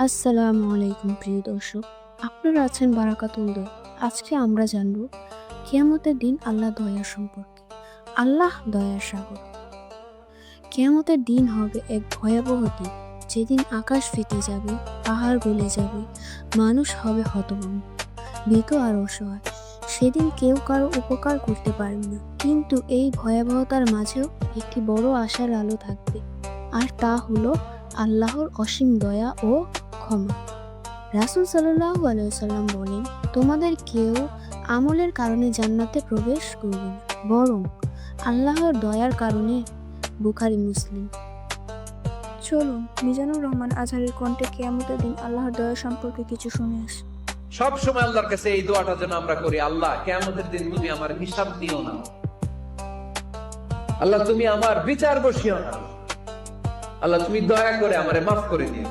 আসসালামু আলাইকুম, প্রিয় দর্শক। আপনারা আছেন বারাকাতুল আজকে আমরা জানব কেয়ামতের দিন আল্লাহ দয়া সম্পর্কে। আল্লাহ দয়া সাগর। কেয়ামতের দিন হবে এক ভয়াবহ দিন। যেদিন আকাশ ফেটে যাবে, পাহাড় গলে যাবে, মানুষ হবে হতভম্ব ভীত আর অসহায়। সেদিন কেউ কারও উপকার করতে পারবে না। কিন্তু এই ভয়াবহতার মাঝেও একটি বড় আশার আলো থাকবে। আর তা হলো আল্লাহর অসীম দয়া ও ক্ষমা। রাসুল সাল্লাহ আলাইসাল্লাম বলেন তোমাদের কেউ আমলের কারণে জান্নাতে প্রবেশ করবে না বরং আল্লাহর দয়ার কারণে। বুখারি মুসলিম। চলুন মিজানুর রহমান আজহারের কণ্ঠে কেয়ামতের দিন আল্লাহর দয়া সম্পর্কে কিছু শুনে আসি। সব সময় আল্লাহর কাছে এই দোয়াটা যেন আমরা করি আল্লাহ কেমতের দিন তুমি আমার হিসাব দিও না। আল্লাহ তুমি আমার বিচার বসিও না। আল্লাহ তুমি দয়া করে আমারে মাফ করে দিও।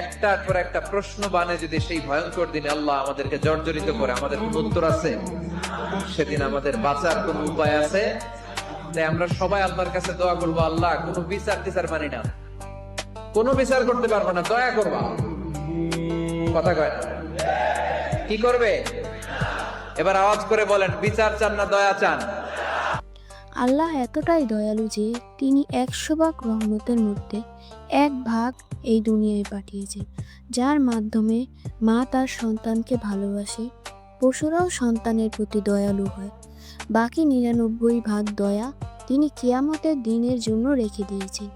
একটার পর একটা প্রশ্ন বানে যদি সেই ভয়ঙ্কর দিনে আল্লাহ আমাদেরকে জর্জরিত করে, আমাদের কোন উত্তর আছে? সেদিন আমাদের বাঁচার কোন উপায় আছে? তাই আমরা সবাই আল্লাহর কাছে দোয়া করব, আল্লাহ, কোনো বিচার টিচার মানি না। কোনো বিচার করতে পারব না, দয়া করবা। কথা কয় কি করবে? এবার আওয়াজ করে বলেন, বিচার চান না, দয়া চান। আল্লাহ এতটাই দয়ালু যে তিনি একশো ভাগ রহমতের মধ্যে এক ভাগ এই দুনিয়ায় পাঠিয়েছেন, যার মাধ্যমে মা তার সন্তানকে ভালোবাসে, পশুরাও সন্তানের প্রতি দয়ালু হয়। বাকি নিরানব্বই ভাগ দয়া তিনি কিয়ামতের দিনের জন্য রেখে দিয়েছেন।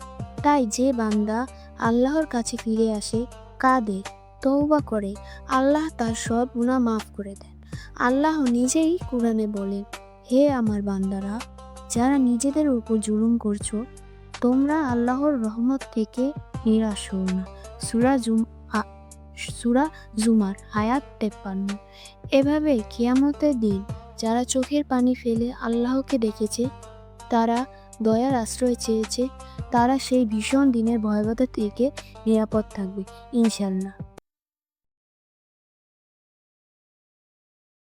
তাই যে বান্দা আল্লাহর কাছে ফিরে আসে, কাঁদে তৌবা করে, আল্লাহ তার সব গুণা মাফ করে দেন। আল্লাহ নিজেই কোরআনে বলেন, হে আমার বান্দারা যারা নিজেদের উপর জুলুম করছ, তোমরা আল্লাহর রহমত থেকে নিরাশ হও না। সুরা জুম সুরা জুমার হায়াত তেপ্পান্ন। এভাবে কিয়ামতের দিন যারা চোখের পানি ফেলে আল্লাহকে দেখেছে, তারা দয়ার আশ্রয় চেয়েছে, তারা সেই ভীষণ দিনের ভয়াবহতা থেকে নিরাপদ থাকবে ইনশাল্লাহ